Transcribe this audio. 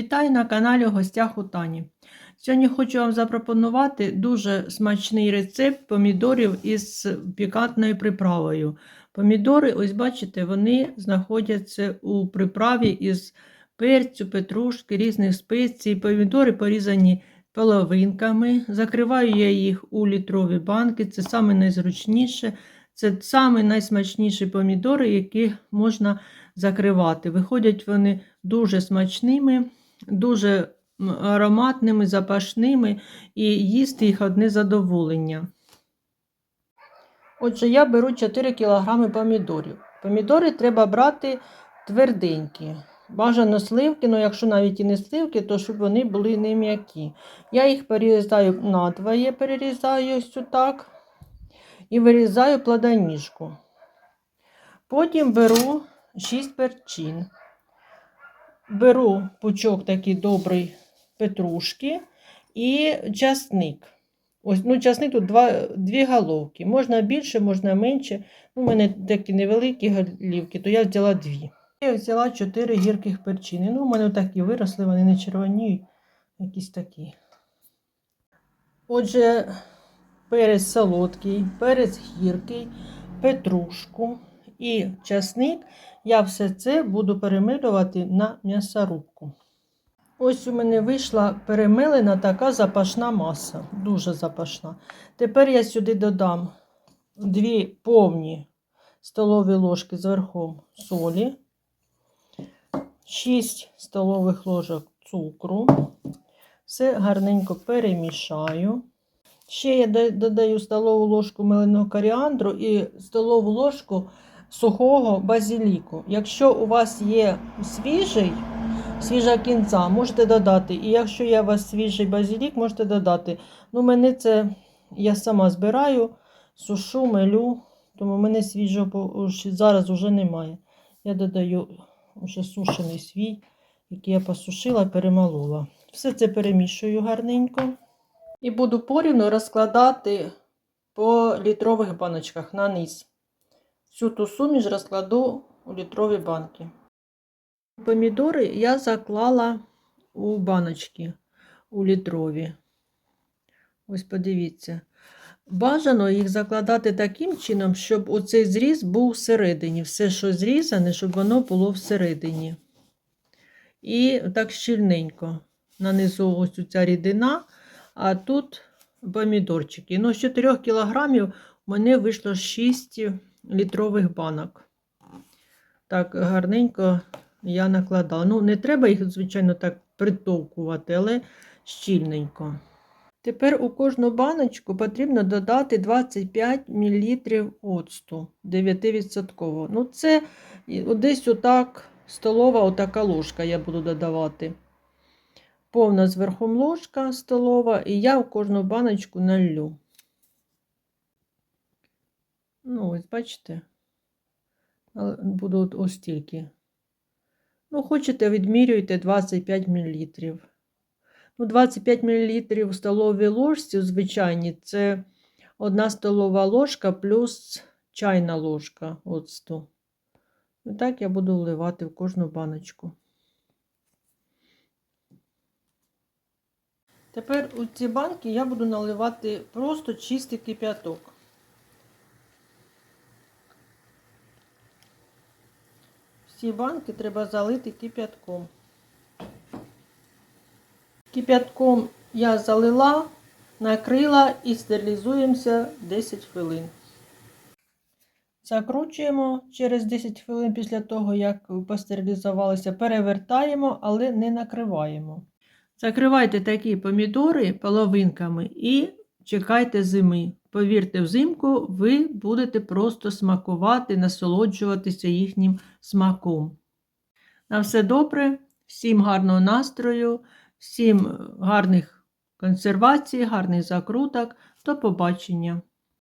Вітаю на каналі гостях у Тані. Сьогодні хочу вам запропонувати дуже смачний рецепт помідорів із пікантною приправою. Помідори, ось бачите, вони знаходяться у приправі із перцю, петрушки, різних спецій. Помідори порізані половинками. Закриваю я їх у літрові банки. Це саме найзручніше. Це саме найсмачніші помідори, які можна закривати. Виходять вони дуже смачними, дуже ароматними, запашними, і їсти їх одне задоволення. Отже, я беру 4 кг помідорів. Помідори треба брати тверденькі. Бажано сливки, але якщо навіть і не сливки, то щоб вони були не м'які. Я їх перерізаю надвоє, перерізаю ось так. І вирізаю плодоніжку. Потім беру 6 перчин. Беру пучок такий добрий петрушки і часник. Ось, ну, часник тут два, дві головки. Можна більше, можна менше. Ну, у мене такі невеликі голівки, то я взяла дві. Я взяла 4 гірких перчини. Ну, у мене такі виросли, вони не червоніють, якісь такі. Отже, перець солодкий, перець гіркий, петрушку і часник. Я все це буду перемилювати на м'ясорубку. Ось у мене вийшла перемилена така запашна маса, дуже запашна. Тепер я сюди додам дві повні столові ложки з солі, 6 столових ложок цукру. Все гарненько перемішаю. Ще я додаю столову ложку меленого коріандру і столову ложку сухого базиліку. Якщо у вас є свіжий, свіжа кінця, можете додати. І якщо є у вас свіжий базилік, можете додати. Ну, мене це я сама збираю, сушу, мелю, тому мене свіжого зараз вже немає. Я додаю вже сушений свій, який я посушила, перемолола. Все це перемішую гарненько. І буду порівну розкладати по літрових баночках на низ. Всю ту суміш розкладу у літрові банки. Помідори я заклала у баночки у літрові. Ось подивіться. Бажано їх закладати таким чином, щоб оцей зріз був всередині. Все, що зрізане, щоб воно було всередині. І так щільненько. Нанизу ось ця рідина, а тут помідорчики. Ну, з 4 кілограмів у мене вийшло 6 літрових банок. Так, гарненько я накладала. Ну, не треба їх, звичайно, так притовкувати, але щільненько. Тепер у кожну баночку потрібно додати 25 мл оцту 9%. Ну, це десь отак столова отака ложка я буду додавати. Повна зверхом ложка столова, і я в кожну баночку налью. Ну, ось, бачите, буду ось стільки. Ну, хочете, відмірюйте 25 мл. Ну, 25 мл в столовій ложці, звичайні, це одна столова ложка плюс чайна ложка оцту. І так я буду вливати в кожну баночку. Тепер у ці банки я буду наливати просто чистий кип'яток. Всі банки треба залити кип'ятком. Кип'ятком я залила, накрила і стерилізуємося 10 хвилин. Закручуємо через 10 хвилин після того, як постерилізувалися, перевертаємо, але не накриваємо. Закривайте такі помідори половинками і чекайте зими. Повірте, взимку ви будете просто смакувати, насолоджуватися їхнім смаком. На все добре, всім гарного настрою, всім гарних консервацій, гарних закруток. До побачення!